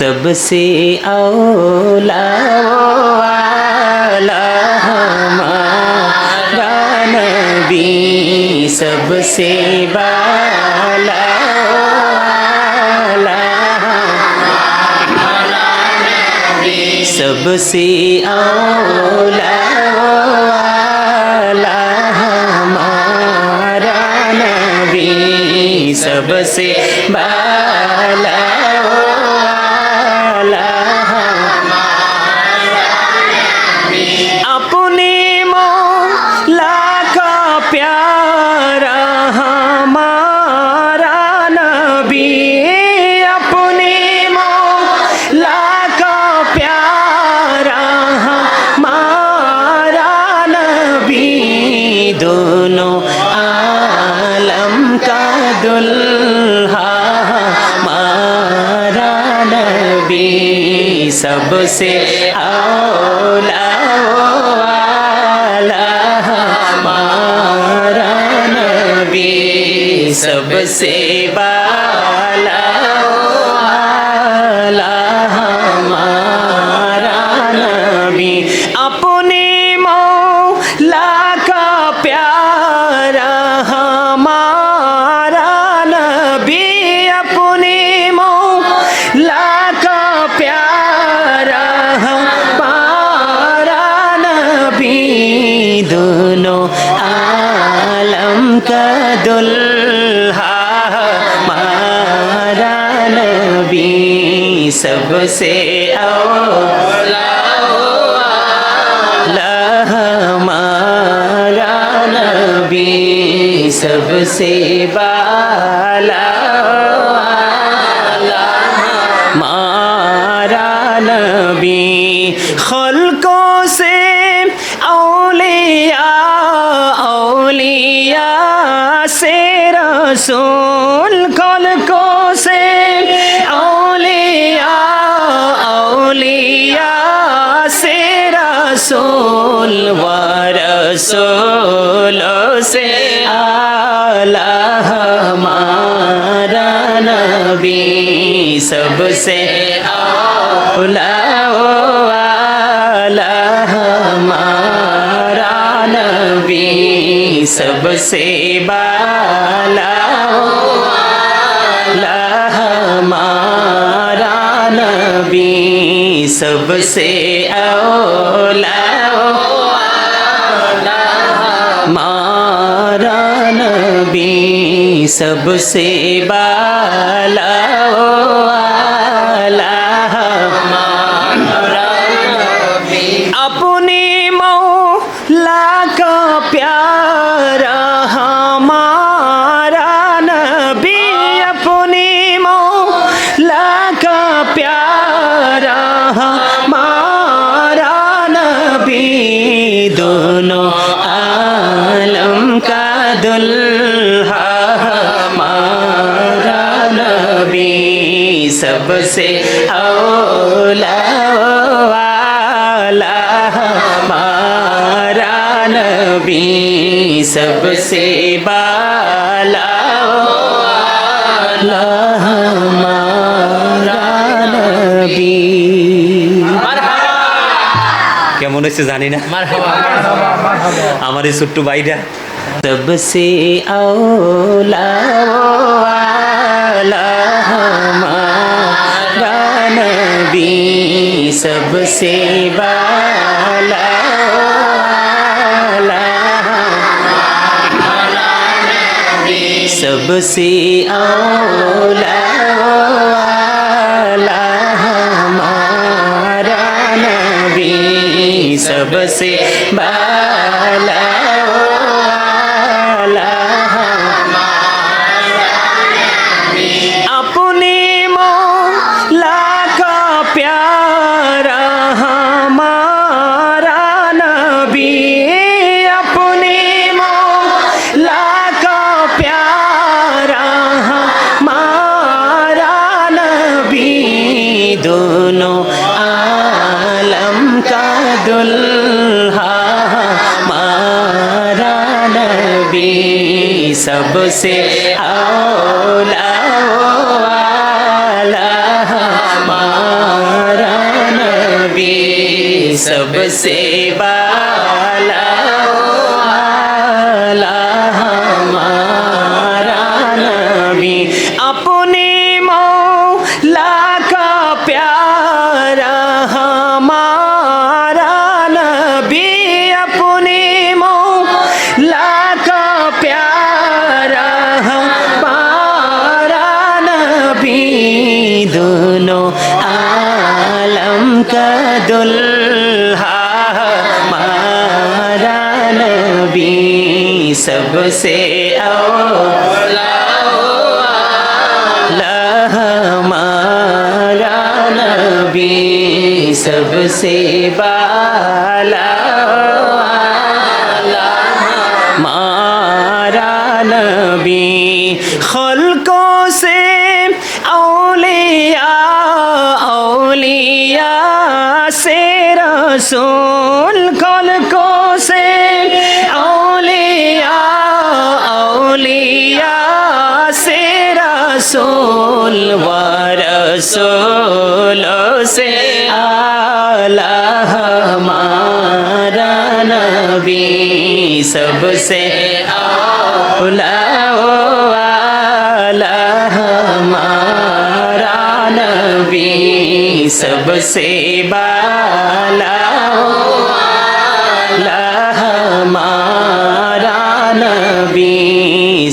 सबसे औला वाला हमारा नबी सबसे बाला वाला सबसे औला वाला हमारा नबी सबसे बाला नबी सबसे औला वाला हमारा नबी सबसे نبی سب سے اولا ہمارا نبی سب سے بالا، مارا نبی خلقوں سے اولیاء اولیاء سے رسول नबी सबसे औला वाला हमारा नबी सबसे बाला वाला हमारा नबी सबसे औला वाला हमारा नबी सबसे बाला सबसे औला वाला हमारा नबी सबसे बाला वाला हमारा नबी কেমন হয়েছে জানি না আমার এই ছোট্ট ভাইটা सबसे औला सबसे बाला वाला सबसे औला वाला हमारा नबी सबसे बाला সে আওলা মারা নবী সবসে বালা আলা हमारा नबी। अपो सबसे औला हमारा नबी सबसे बाला मारा नबी खलकों से औलिया औलिया से रसूल खलकों रसूल व रसूलों से आला हमारा नबी सबसे औला वाला हमारा नबी सबसे बाला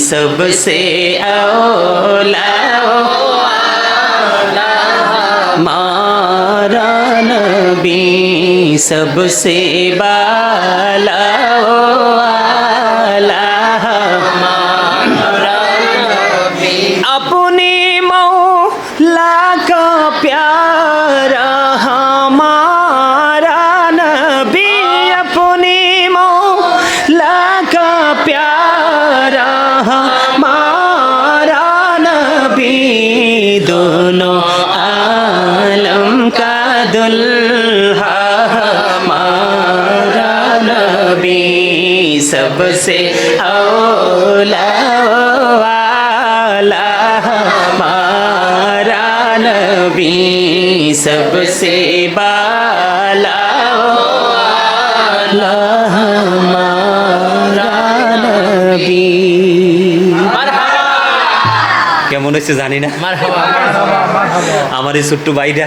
सबसे औला वाला हमारा नबी सबसे बाला नबी सबसे बाला वाला हमारा नबी কেমন হচ্ছে জানি না আমার এই ছোট্ট ভাইটা